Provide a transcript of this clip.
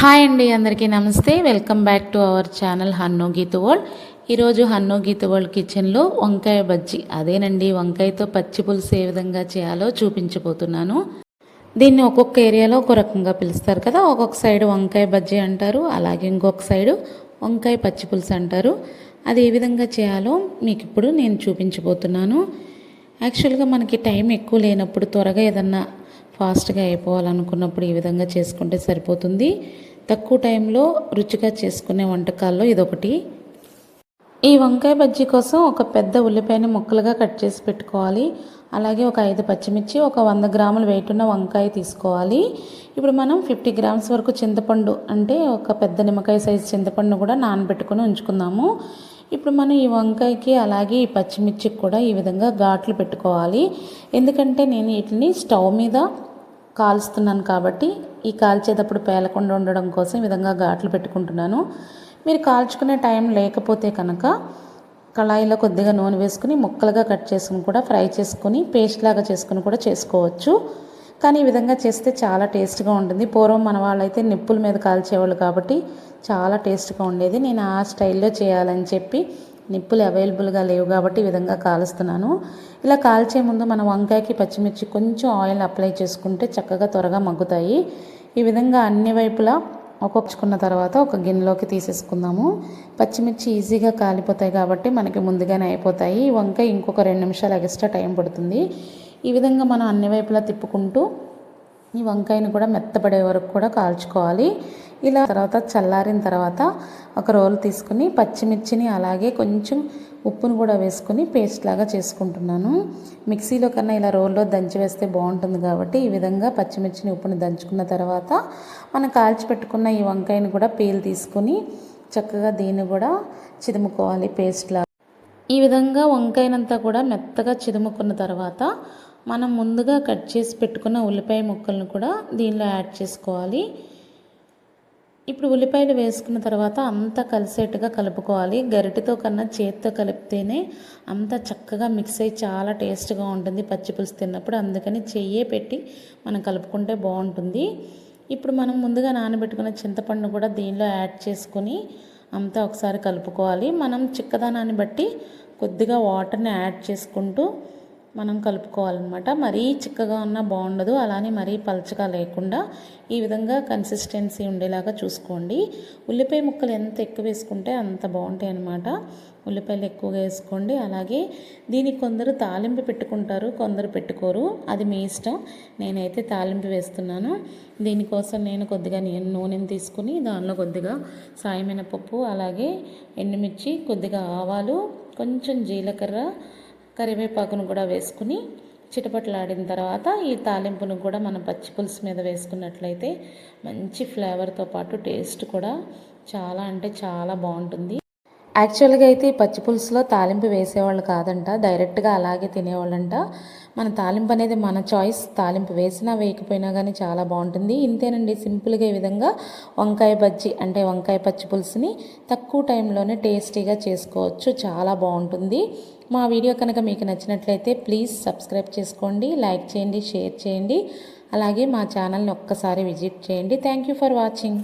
Hi అండి అందరికీ namaste. Welcome back to our channel హన్నో Geetha world ఈరోజు హన్నో గీత వరల్డ్ కిచెన్లో వంకాయ బజ్జీ అదేనండి వంకాయతో పచ్చి పులుసు ఏ విధంగా చేయాలో చూపించబోతున్నాను. దీన్ని ఒక్కొక్క ఏరియాలో ఒక రకంగా పిలుస్తారు కదా ఒక్కొక్క సైడ్ వంకాయ బజ్జీ అంటారు అలాగే ఇంకొక సైడు వంకాయ పచ్చి పులుసు అంటారు. అది ఏ విధంగా చేయాలో మీకు ఇప్పుడు నేను చూపించబోతున్నాను. యాక్చువల్గా మనకి టైం ఎక్కువ లేనప్పుడు త్వరగా ఏదన్నా ఫాస్ట్గా అయిపోవాలనుకున్నప్పుడు ఈ విధంగా చేసుకుంటే సరిపోతుంది. తక్కువ టైంలో రుచిగా చేసుకునే వంటకాల్లో ఇదొకటి. ఈ వంకాయ బజ్జీ కోసం ఒక పెద్ద ఉల్లిపాయని ముక్కలుగా కట్ చేసి పెట్టుకోవాలి. అలాగే ఒక ఐదు పచ్చిమిర్చి ఒక వంద గ్రాములు వెయిట్ ఉన్న వంకాయ తీసుకోవాలి. ఇప్పుడు మనం ఫిఫ్టీ గ్రామ్స్ వరకు చింతపండు అంటే ఒక పెద్ద నిమ్మకాయ సైజు చింతపండు కూడా నానబెట్టుకొని ఉంచుకుందాము. ఇప్పుడు మనం ఈ వంకాయకి అలాగే ఈ పచ్చిమిర్చికి కూడా ఈ విధంగా ఘాట్లు పెట్టుకోవాలి. ఎందుకంటే నేను వీటిని స్టవ్ మీద కాల్స్తున్నాను కాబట్టి ఈ కాల్చేటప్పుడు పేలకుండా ఉండడం కోసం ఈ విధంగా ఘాట్లు పెట్టుకుంటున్నాను. మీరు కాల్చుకునే టైం లేకపోతే కనుక కళాయిలో కొద్దిగా నూనె వేసుకుని ముక్కలుగా కట్ చేసుకుని కూడా ఫ్రై చేసుకుని పేస్ట్ లాగా చేసుకుని కూడా చేసుకోవచ్చు. కానీ ఈ విధంగా చేస్తే చాలా టేస్ట్గా ఉంటుంది. పూర్వం మన వాళ్ళైతే నిప్పుల మీద కాల్చేవాళ్ళు కాబట్టి చాలా టేస్ట్గా ఉండేది. నేను ఆ స్టైల్లో చేయాలని చెప్పి నిప్పులు అవైలబుల్గా లేవు కాబట్టి ఈ విధంగా కాలుస్తున్నాను. ఇలా కాల్చే ముందు మన వంకాయకి పచ్చిమిర్చి కొంచెం ఆయిల్ అప్లై చేసుకుంటే చక్కగా త్వరగా మగ్గుతాయి. ఈ విధంగా అన్ని వైపులా ఒక్కొచ్చుకున్న తర్వాత ఒక గిన్నెలోకి తీసేసుకుందాము. పచ్చిమిర్చి ఈజీగా కాలిపోతాయి కాబట్టి మనకి ముందుగానే అయిపోతాయి. వంకాయ ఇంకొక రెండు నిమిషాలు ఎక్స్ట్రా టైం పడుతుంది. ఈ విధంగా మనం అన్ని వైపులా తిప్పుకుంటూ ఈ వంకాయని కూడా మెత్తపడే వరకు కూడా కాల్చుకోవాలి. ఇలా తర్వాత చల్లారిన తర్వాత ఒక రోల్ తీసుకుని పచ్చిమిర్చిని అలాగే కొంచెం ఉప్పును కూడా వేసుకుని పేస్ట్ లాగా చేసుకుంటున్నాను. మిక్సీలో కన్నా ఇలా రోల్లో దంచి వేస్తే బాగుంటుంది కాబట్టి ఈ విధంగా పచ్చిమిర్చిని ఉప్పుని దంచుకున్న తర్వాత మనం కాల్చి పెట్టుకున్న ఈ వంకాయని కూడా పేలు తీసుకుని చక్కగా దీన్ని కూడా చిదుముకోవాలి పేస్ట్ లాగా. ఈ విధంగా వంకాయనంతా కూడా మెత్తగా చిదుముకున్న తర్వాత మనం ముందుగా కట్ చేసి పెట్టుకున్న ఉల్లిపాయ ముక్కలను కూడా దీనిలో యాడ్ చేసుకోవాలి. ఇప్పుడు ఉల్లిపాయలు వేసుకున్న తర్వాత అంతా కలిసేట్టుగా కలుపుకోవాలి. గరిటెతో కన్నా చేతితో కలిపితేనే అంతా చక్కగా మిక్స్ అయ్యి చాలా టేస్ట్గా ఉంటుంది పచ్చిపులుసు తిన్నప్పుడు. అందుకని చెయ్యే పెట్టి మనం కలుపుకుంటే బాగుంటుంది. ఇప్పుడు మనం ముందుగా నానబెట్టుకున్న చింతపండు కూడా దీనిలో యాడ్ చేసుకొని అంతా ఒకసారి కలుపుకోవాలి. మనం చిక్కదనాన్ని బట్టి కొద్దిగా వాటర్ని యాడ్ చేసుకుంటూ మనం కలుపుకోవాలన్నమాట. మరీ చిక్కగా ఉన్నా బాగుండదు. అలానే మరీ పలచగా లేకుండా ఈ విధంగా కన్సిస్టెన్సీ ఉండేలాగా చూసుకోండి. ఉల్లిపాయ ముక్కలు ఎంత ఎక్కువ వేసుకుంటే అంత బాగుంటాయి అన్నమాట. ఉల్లిపాయలు ఎక్కువగా వేసుకోండి. అలాగే దీనికి కొందరు తాలింపు పెట్టుకుంటారు కొందరు పెట్టుకోరు. అది మీ ఇష్టం. నేనైతే తాలింపు వేస్తున్నాను. దీనికోసం నేను కొద్దిగా నూనెని తీసుకుని దానిలో కొద్దిగా సాయమైన పప్పు అలాగే ఎండుమిర్చి కొద్దిగా ఆవాలు కొంచెం జీలకర్ర కరివేపాకును కూడా వేసుకుని చిటపట్లాడిన తర్వాత ఈ తాలింపును కూడా మనం పచ్చి పులుసు మీద వేసుకున్నట్లయితే మంచి ఫ్లేవర్తో పాటు టేస్ట్ కూడా చాలా అంటే చాలా బాగుంటుంది. యాక్చువల్గా అయితే ఈ పచ్చి పులుసులో తాలింపు వేసేవాళ్ళు కాదంట డైరెక్ట్గా అలాగే తినేవాళ్ళంట. మన తాలింపు అనేది మన చాయిస్ తాలింపు వేసినా వేయకపోయినా కానీ చాలా బాగుంటుంది. ఇంతేనండి సింపుల్గా ఈ విధంగా వంకాయ బజ్జీ అంటే వంకాయ పచ్చి పులుసుని తక్కువ టైంలోనే టేస్టీగా చేసుకోవచ్చు. చాలా బాగుంటుంది. మా వీడియో కనుక మీకు నచ్చినట్లయితే ప్లీజ్ సబ్స్క్రైబ్ చేసుకోండి లైక్ చేయండి షేర్ చేయండి. అలాగే మా ఛానల్ని ఒక్కసారి విజిట్ చేయండి. Thank you for watching.